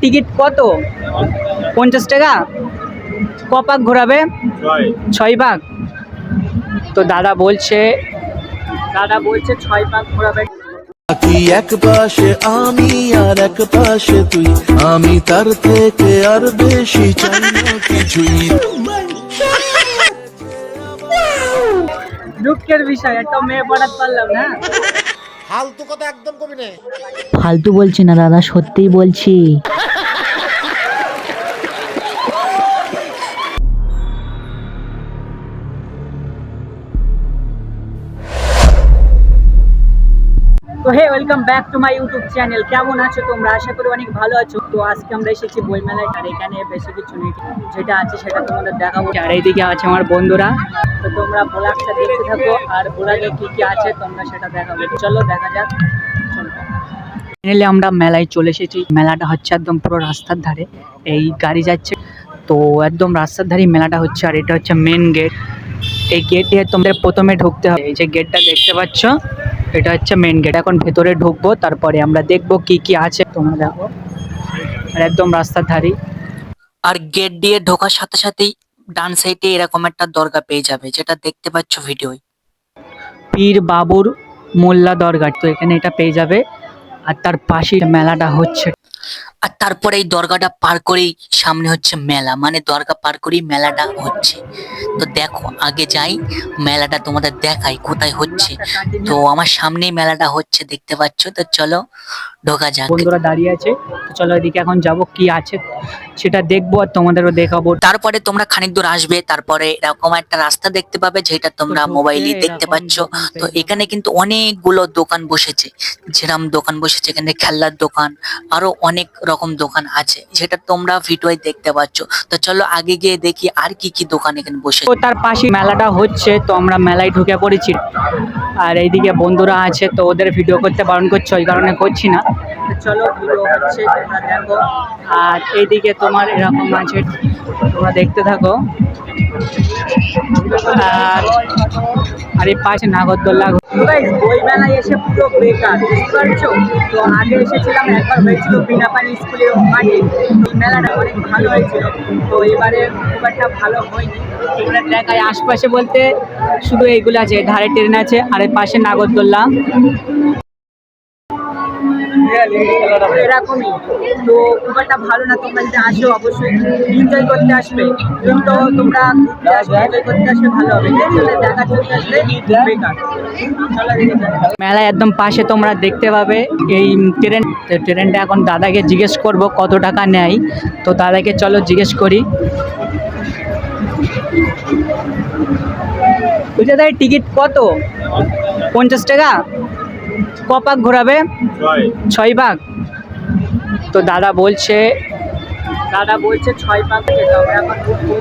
Ticket কত? পঞ্চাশ টাকা? ক পাক ঘোরাবে? ছয় পাক তো দাদা বলছে দাদা বলছে ছয় পাক ঘোরাবে। এক পাশে আমি আর এক পাশে তুই। আমি তার থেকে আর বেশি চাই না কিছুই। দুঃখের বিষয় একটা মেয়ে পড়াতে পারলাম না। ফালতু বলছি না দাদা সত্যিই বলছি। তো hey welcome back to my YouTube channel কেমন আছো তোমরা? আশা করি অনেক ভালো আছো। তো আজকে আমরা এসেছি বইমেলায়, আর এখানে বেশি কিছু নেই। যেটা আছে সেটা তোমাদের দেখাবো। আর এইদিকে আছে আমার বন্ধুরা। তো তোমরা ব্লগটা দেখতে থাকো, আর ব্লগে কি কি আছে তোমরা সেটা দেখাবো। চলো, দেখা যাক। আমরা মেলায় চলে এসেছি। মেলাটা হচ্ছে একদম পুরো রাস্তার ধারে। এই গাড়ি যাচ্ছে। তো একদম রাস্তার ধারেই মেলাটা হচ্ছে, আর এটা হচ্ছে মেন গেট এই গেট তোমাদের প্রথমে ঢুকতে হবে। এই যে গেটটা দেখতে পাচ্ছ এটা হচ্ছে মেন গেট এখন ভেতরে ঢুকবো তারপরে আমরা দেখব কি কি আছে। তোমরা দেখো। আর একদম রাস্তার ধারে আর গেট দিয়ে ঢোকার সাথে সাথেই ডান সাইডে এরকম একটা দরগা পেয়ে যাবে যেটা দেখতে পাচ্ছ ভিডিওয়। পীর বাবুর মোল্লা দরগা তো এখানে এটা পেয়ে যাবে। আর তার পাশের মেলাটা হচ্ছে আর তারপরে এই দরগাটা পার করেই সামনে হচ্ছে মেলা। মানে দরগা পার করেই মেলাটা হচ্ছে। তো দেখো আগে যাই মেলাটা তোমাদের দেখাই কোথায় হচ্ছে। তো আমার সামনেই মেলাটা হচ্ছে দেখতে পাচ্ছ? তো চলো ঢোকা যাক। বন্ধুরা দাঁড়িয়ে আছে। তো চলো এদিকে এখন যাব কি আছে সেটা দেখব আর তোমাদেরও দেখাবো। তারপরে তোমরা খানিক দূর আসবে তারপরে এরকম একটা রাস্তা দেখতে পাবে যেটা তোমরা মোবাইলে দেখতে পাচ্ছ। তো এখানে কিন্তু অনেকগুলো দোকান বসেছে। যেরকম দোকান বসেছে এখানে খেলনার দোকান আরও অনেক রকম দোকান আছে যেটা তোমরা ভিডিওয় দেখতে পাচ্ছ। তো চলো আগে গিয়ে দেখি আর কি কি দোকান এখানে বসে তো তার পাশে মেলাটা হচ্ছে, তো আমরা মেলায় ঢুকে পড়েছি। আর এইদিকে বন্ধুরা আছে, তো ওদের ভিডিও করতে বারণ করছে, ওই কারণে করছি না। চলো ভিডিও হচ্ছে দেখো। আর এইদিকে তোমার এরকম আছে, তোমরা দেখতে থাকো। আর আর এই পাশে নাগরদোল্লা এসে পুরো বেকার, বুঝতে পারছ? তো আগে এসেছিলাম, একবার হয়েছিল স্কুলের মাঠে মেলাটা অনেক ভালো হয়েছিল। তো এবারে খুব ভালো হয়নি। আশপাশে বলতে শুধু এইগুলো আছে, ধারে ট্রেন আছে, আর এর পাশে নাগরদোল্লা। এরকমই। তো খুব একটা ভালো না, তোমরা যদি আসো অবশ্যই এনজয় করতে আসবে। কিন্তু তোমরা করতে আসবে ভালো হবে। দেখা চলতে আসলে মেলায় একদম পাশে তোমরা দেখতে পাবে এই ট্রেন, ট্রেনটা এখন দাদাকে জিজ্ঞেস করব কত টাকা নেয়। তো দাদাকে চলো জিজ্ঞেস করি। বুঝে দেয় টিকিট কত? পঞ্চাশ টাকা? ক পাক ঘোরাবে? ছয়। পাক তো দাদা বলছে দাদা বলছে ছয় পাক যেতে হবে এখন ঢুকবো।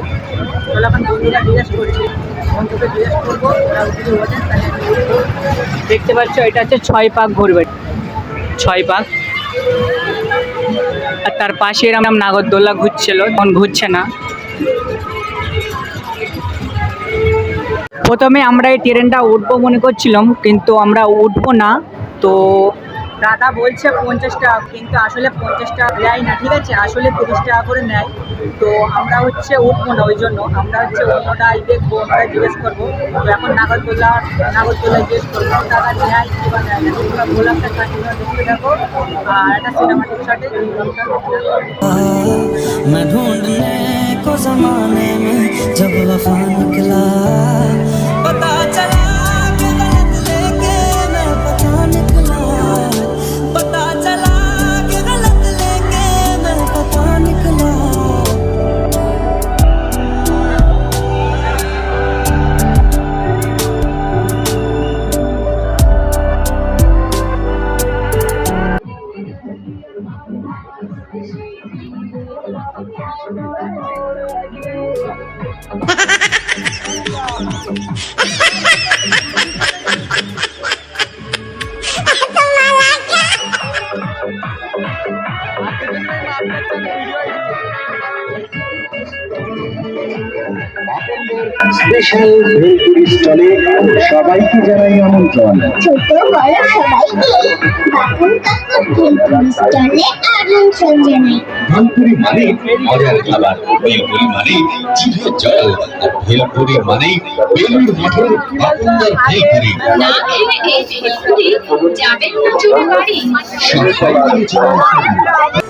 চলো এখন বন্ধুরা জিজ্ঞেস করছি বন্ধুকে জিজ্ঞেস করব ওরা যদি বলেন তাহলে আমি উঠবো। দেখতে পাচ্ছ এটা হচ্ছে ছয় পাক ঘুরবে। ছয় পাক আর তার পাশে এরকম নাগরদোল্লা ঘুরছিল তখন ঘুরছে না। প্রথমে আমরা এই ট্রেনটা উঠবো মনে করছিলাম কিন্তু আমরা উঠবো না। তো দাদা বলছে পঞ্চাশ টাকা কিন্তু আসলে পঞ্চাশ টাকা দেয় না ঠিক আছে আসলে তিরিশ টাকা করে নেয় তো আমরা হচ্ছে উঠবো না ওই জন্য আমরা হচ্ছে অন্যটাই দেখবো আমরা জিজ্ঞেস করবো তো এখন নাগরদোল্লা নাগরদোল্লা জিজ্ঞেস করবো দাদা নেয় কি বা নেয় না তোমরা গোলাপটা কাটিয়ে দেখতে থাকো আর একটা সিনেমাটিক শটে मैं ढूंढने को जमाने में जब वफा निकला Ha ha ha ha! Special bhelpuri স্টলে সবাইকে জানাই আমন্ত্রণ। ছোট বড় সবাইকে বাপন কাকু ভেলপুরি স্টলে আমন্ত্রণ জানাই ভেলপুরি মানে মজার খাবার ভেলপুরি মানে জিভে জল আর ভেলপুরি মানে বেলুর মঠের বাপনদার ভেলপুরি না খেলে এই ভেলপুরি যাবেন না চলে বাড়ি? সবাই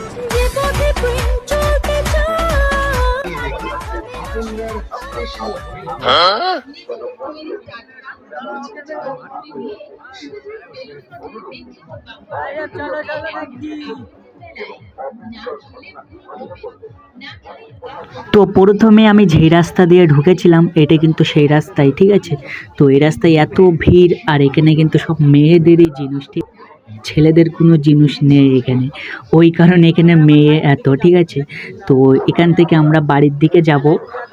তো প্রথমে আমি যেই রাস্তা দিয়ে ঢুকেছিলাম, এটা কিন্তু সেই রাস্তায় ঠিক আছে? তো এই রাস্তায় এত ভিড়, আর এখানে কিন্তু সব মেয়েদেরই জিনিস, ঠিক ছেলেদের কোনো জিনিস নেই এখানে। ওই কারণে এখানে মেয়ে এত, ঠিক আছে? তো এখান থেকে আমরা বাড়ির দিকে যাব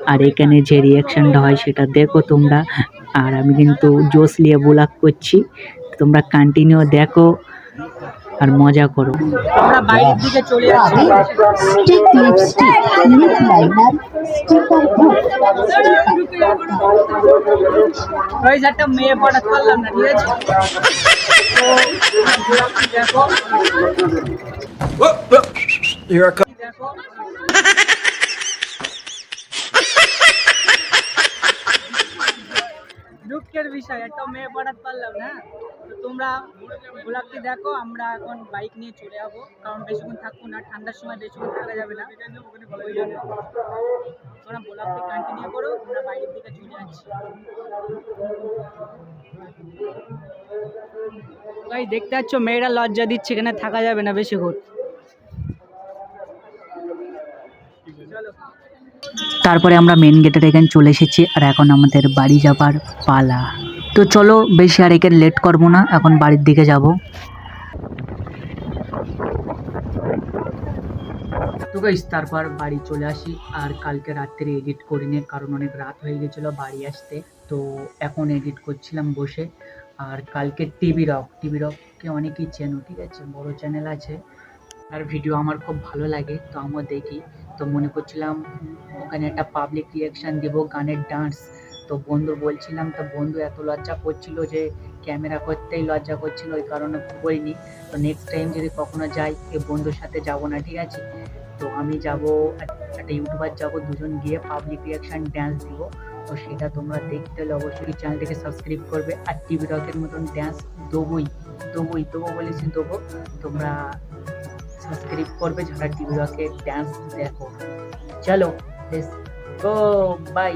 আর এখানে যে রিয়াকশানটা হয় সেটা দেখো তোমরা। আর আমি কিন্তু জোশ নিয়ে ব্লগ করছি। তোমরা কন্টিনিউ দেখো। আর মজা করো। আমরা বাইরের দিকে চলে যাচ্ছি stick lipstick lip liner sticker book ওই একটা মেয়ে পড়াতে পারলাম না ঠিক আছে দেখো দুঃখের বিষয়, একটা মেয়ে পড়াতে পারলাম না, তো তোমরা গোলাপটি দেখো, আমরা এখন বাইক নিয়ে চলে যাব, কারণ বেশিক্ষণ থাকব না, ঠান্ডার সময় বেশিক্ষণ থাকা যাবে না। তোমরা গোলাপটি কন্টিনিউ করো, আমরা বাইরের দিকে চলে যাচ্ছি। ভাই দেখতে পাচ্ছ, মেয়েরা লজ্জা দিচ্ছে, এখানে থাকা যাবে না বেশি বেশিক্ষণ। তারপরে আমরা মেন গেটের এখানে চলে এসেছি আর এখন আমাদের বাড়ি যাবার পালা। তো চলো বেশি আর এখানে লেট করব না, এখন বাড়ির দিকে যাব। তো গাইস তারপর বাড়ি চলে আসি আর কালকে রাত্রে এডিট করিনি কারণ অনেক রাত হয়ে গেছিল বাড়ি আসতে। তো এখন এডিট করছিলাম বসে। আর কালকে টিভি রক টিভি রককে অনেকেই চেনো, ঠিক আছে? বড় চ্যানেল আছে। আর ভিডিও আমার খুব ভালো লাগে, তো আমিও দেখি। তো মনে করছিলাম ওখানে একটা পাবলিক রিয়াকশান দেব গানের ডান্স তো বন্ধু বলছিলাম, তো বন্ধু এত লজ্জা করছিল যে ক্যামেরা করতেই লজ্জা করছিল, ওই কারণে করিনি। তো নেক্সট টাইম যদি কখনো যাই এই বন্ধুর সাথে যাব না, ঠিক আছে? তো আমি যাব, একটা ইউটিউবার যাব, দুজন গিয়ে পাবলিক রিয়াকশান ড্যান্স দিব। তো সেটা তোমরা দেখতে হলে অবশ্যই চ্যানেলটাকে সাবস্ক্রাইব করবে। আর টিভি রকের মতন ড্যান্স দেবোই দেবোই, দেবো বলেছি দেবো। তোমরা subscribe por ver el artículo que dance de amor. Chalo, let's go, bye.